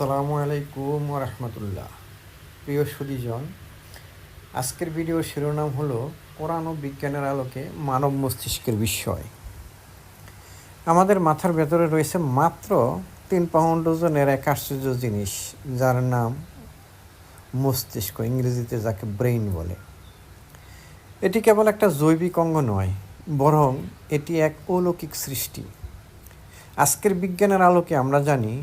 আসসালামু আলাইকুম রহমতুল্লাহ প্রিয় সুদীজন আজকের ভিডিওর শিরোনাম হলো কোরআন ও বিজ্ঞানের আলোকে মানব মস্তিষ্কের বিষয় আমাদের মাথার ভেতরে রয়েছে মাত্র তিন পাউন্ড ওজনের এক আশ্চর্য জিনিস, যার নাম মস্তিষ্ক, ইংরেজিতে যাকে ব্রেইন বলে। এটি কেবল একটা জৈবিক অঙ্গ নয়, বরং এটি এক অলৌকিক সৃষ্টি। আজকের বিজ্ঞানের আলোকে আমরা জানি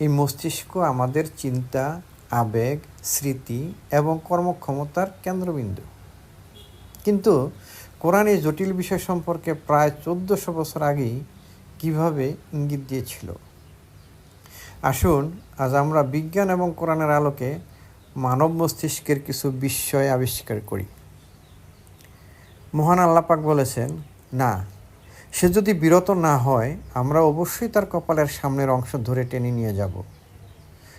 এই মস্তিষ্ক আমাদের চিন্তা, আবেগ, স্মৃতি এবং কর্মক্ষমতার কেন্দ্রবিন্দু। কিন্তু কোরআন এই জটিল বিষয় সম্পর্কে প্রায় চোদ্দোশো বছর আগেই কীভাবে ইঙ্গিত দিয়েছিল? আসুন, আজ আমরা বিজ্ঞান এবং কোরআনের আলোকে মানব মস্তিষ্কের কিছু বিস্ময় আবিষ্কার করি। মহান আল্লাপাক বলেছেন, না সে যদি বিরত না হয়, আমরা অবশ্যই তার কপালের সামনের অংশ ধরে টেনে নিয়ে যাব।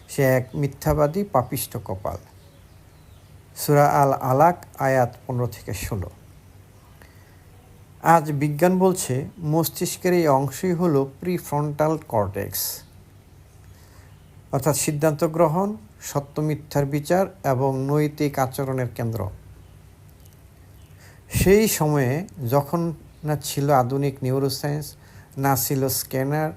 সে এক মিথ্যাবাদী পাপিষ্ট কপাল। সুরা আল আলাক আয়াত পনেরো থেকে ষোলো। আজ বিজ্ঞান বলছে, মস্তিষ্কের এই অংশই হলো প্রিফ্রন্টাল কর্টেক্স। অর্থাৎ সিদ্ধান্ত গ্রহণ, সত্য মিথ্যার বিচার এবং নৈতিক আচরণের কেন্দ্র। সেই সময়ে যখন না ছিল আধুনিক নিউরোসায়েন্স না ছিল স্ক্যানার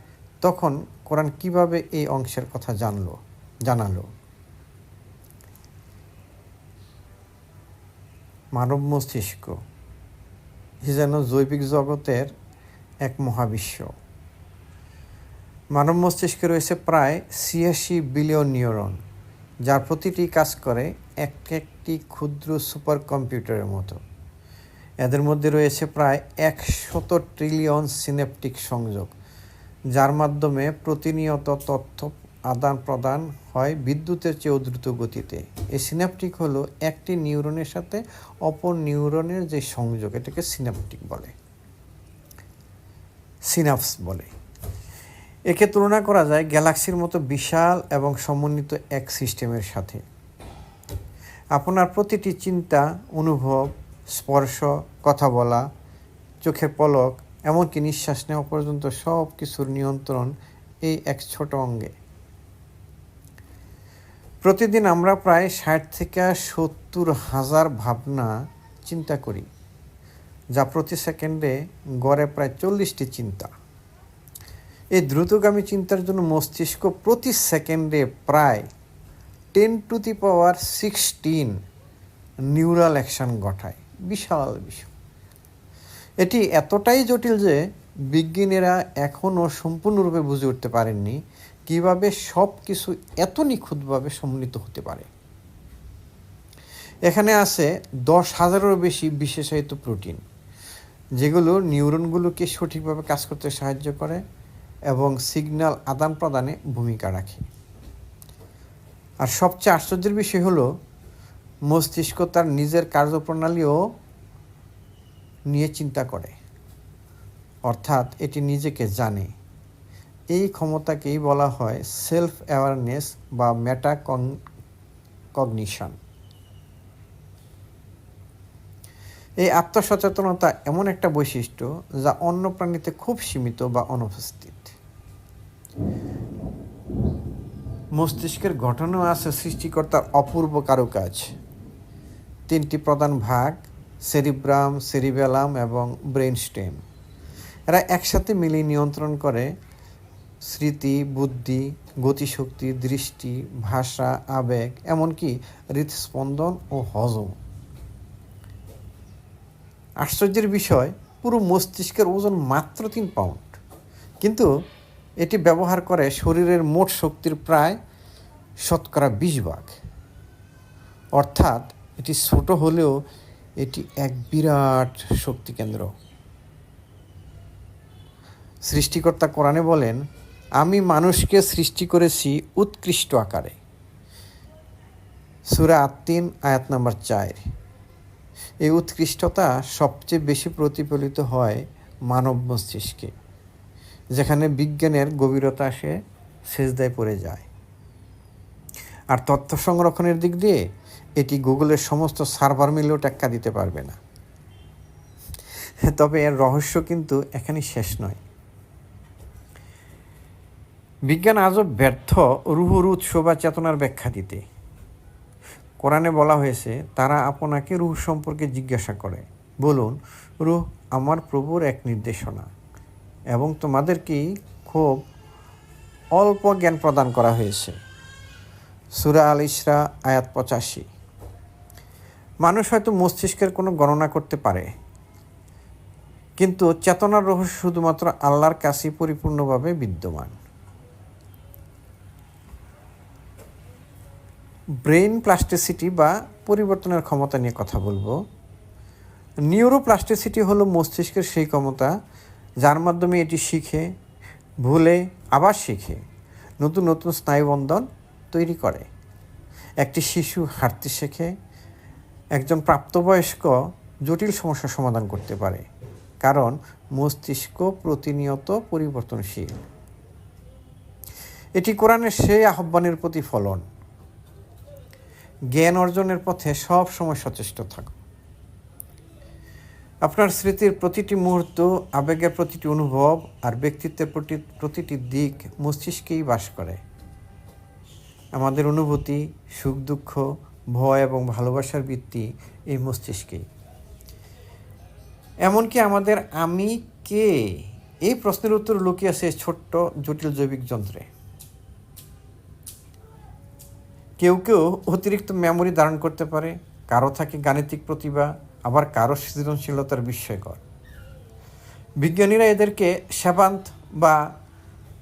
তখন কোরআন কীভাবে এই অংশের কথা জানলো, জানালো? মানব মস্তিষ্ক যেন জৈবিক জগতের এক মহাবিশ্ব। মানব মস্তিষ্কে রয়েছে প্রায় ছিয়াশি বিলিয়ন নিউরন, যার প্রতিটি কাজ করে এক একটি ক্ষুদ্র সুপার কম্পিউটারের মতো। এদের মধ্যে রয়েছে প্রায় একশত ট্রিলিয়ন সিনেপটিক সংযোগ, যার মাধ্যমে প্রতিনিয়ত তথ্য আদান প্রদান হয় বিদ্যুতের চেয়েও দ্রুত গতিতে। এই সিনাপটিক হলো একটি নিউরনের সাথে অপর নিউরনের যে সংযোগ, এটাকে সিনাপটিক বলে, সিনাপস বলে। একে তুলনা করা যায় গ্যালাক্সির মতো বিশাল এবং সমন্বিত এক সিস্টেমের সাথে। আপনার প্রতিটি চিন্তা, অনুভব স্পর্শ, কথা বলা, চোখের পলক, এমনকি নিঃশ্বাস নেওয়া পর্যন্ত সব কিছুর নিয়ন্ত্রণ এই এক ছোট অঙ্গে। প্রতিদিন আমরা প্রায় ষাট থেকে সত্তর হাজার ভাবনা চিন্তা করি, যা প্রতি সেকেন্ডে গড়ে প্রায় চল্লিশটি চিন্তা। এই দ্রুতগামী চিন্তার জন্য মস্তিষ্ক প্রতি সেকেন্ডে প্রায় ten to the power sixteen neural action ঘটায়। বিশাল বিষয়। এটি এতটাই জটিল যে বিজ্ঞানীরা এখনও সম্পূর্ণরূপে বুঝে উঠতে পারেননি কীভাবে সব কিছু এত নিখুঁতভাবে সম্মিলিত হতে পারে। এখানে আছে দশ হাজারেরও বেশি বিশেষায়িত প্রোটিন, যেগুলো নিউরনগুলোকে সঠিকভাবে কাজ করতে সাহায্য করে এবং সিগন্যাল আদান প্রদানে ভূমিকা রাখে। আর সবচেয়ে আশ্চর্যের বিষয় হলো মস্তিষ্ক তার নিজের কার্যপ্রণালীও নিয়ে চিন্তা করে। অর্থাৎ এটি নিজেকে জানে। এই ক্ষমতাকেই বলা হয় সেলফ অ্যাওয়ারনেস বা মেটা কগনিশন এই আত্মসচেতনতা এমন একটা বৈশিষ্ট্য যা অন্য প্রাণীতে খুব সীমিত বা অনুপস্থিত। মস্তিষ্কের গঠনও আছে সৃষ্টিকর্তার অপূর্ব কারুকাজ। তিনটি প্রধান ভাগ, সেরিব্রাম, সেরিবেলাম এবং ব্রেন স্টেম এরা একসাথে মিলিয়ে নিয়ন্ত্রণ করে স্মৃতি, বুদ্ধি, গতিশক্তি, দৃষ্টি, ভাষা, আবেগ, এমনকি হৃদস্পন্দন ও হজম। আশ্চর্যের বিষয়, পুরো মস্তিষ্কের ওজন মাত্র তিন পাউন্ড। কিন্তু এটি ব্যবহার করে শরীরের মোট শক্তির প্রায় শতকরা বিশ ভাগ। অর্থাৎ এটি ছোট হলেও এটি এক বিরাট শক্তি কেন্দ্র। সৃষ্টিকর্তা কোরআনে বলেন, আমি মানুষকে সৃষ্টি করেছি উৎকৃষ্ট আকারে। সুরা আত্মিন আয়াত নাম্বার চার। এই উৎকৃষ্টতা সবচেয়ে বেশি প্রতিফলিত হয় মানব মস্তিষ্কে, যেখানে বিজ্ঞানের গভীরতা সে সেজদায় পড়ে যায়। আর তথ্য সংরক্ষণের দিক দিয়ে এটি গুগলের সমস্ত সার্ভার মিলেও টেক্কা দিতে পারবে না। তবে এর রহস্য কিন্তু এখানে শেষ নয়। বিজ্ঞান আজও ব্যর্থ রুহুর উৎস বা চেতনার ব্যাখ্যা দিতে। কোরআনে বলা হয়েছে, তারা আপনাকে রুহ সম্পর্কে জিজ্ঞাসা করে। বলুন, রুহ আমার প্রভুর এক নির্দেশনা এবং তোমাদেরকেই খুব অল্প জ্ঞান প্রদান করা হয়েছে। সুরা আল ইসরা আয়াত পঁচাশি। মানুষ হয়তো মস্তিষ্কের কোনো গণনা করতে পারে। কিন্তু চেতনার রহস্য শুধুমাত্র আল্লাহর কাছেই পরিপূর্ণভাবে বিদ্যমান। ব্রেইন প্লাস্টিসিটি বা পরিবর্তনের ক্ষমতা নিয়ে কথা বলব। নিউরোপ্লাস্টিসিটি হলো মস্তিষ্কের সেই ক্ষমতা যার মাধ্যমে এটি শিখে, ভুলে, আবার শিখে, নতুন নতুন স্নায়ুবন্ধন তৈরি করে। একটি শিশু হাঁটতে শেখে একজন প্রাপ্তবয়স্ক জটিল সমস্যার সমাধান করতে পারে, কারণ মস্তিষ্ক প্রতিনিয়ত পরিবর্তনশীল। এটি কোরআনের সেই আহ্বানের প্রতিফলন। জ্ঞান অর্জনের পথে সব সময় সচেষ্ট থাকুন আপনার স্মৃতির প্রতিটি মুহূর্ত, আবেগের প্রতিটি অনুভব আর ব্যক্তিত্বের প্রতি, প্রতিটি দিক মস্তিষ্কেই বাস করে। আমাদের অনুভূতি, সুখ, দুঃখ ভয় এবং ভালোবাসার ভিত্তি এই মস্তিষ্কেই এমনকি আমাদের আমি কে? এই প্রশ্নের উত্তর লুকিয়ে আছে ছোট্ট, জটিল জৈবিক যন্ত্রে। কেউ কেউ অতিরিক্ত মেমোরি ধারণ করতে পারে, কারও থাকে গাণিতিক প্রতিভা, আবার কারও সৃজনশীলতার বিস্ময়কর। বিজ্ঞানীরা এদেরকে সেবান্ত বা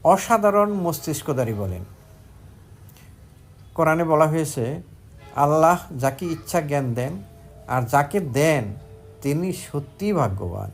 অসাধারণ মস্তিষ্কদারী বলেন। কোরআনে বলা হয়েছে আল্লাহ যাকে ইচ্ছা জ্ঞান দেন আর যাকে দেন তিনি সত্যিই ভাগ্যবান।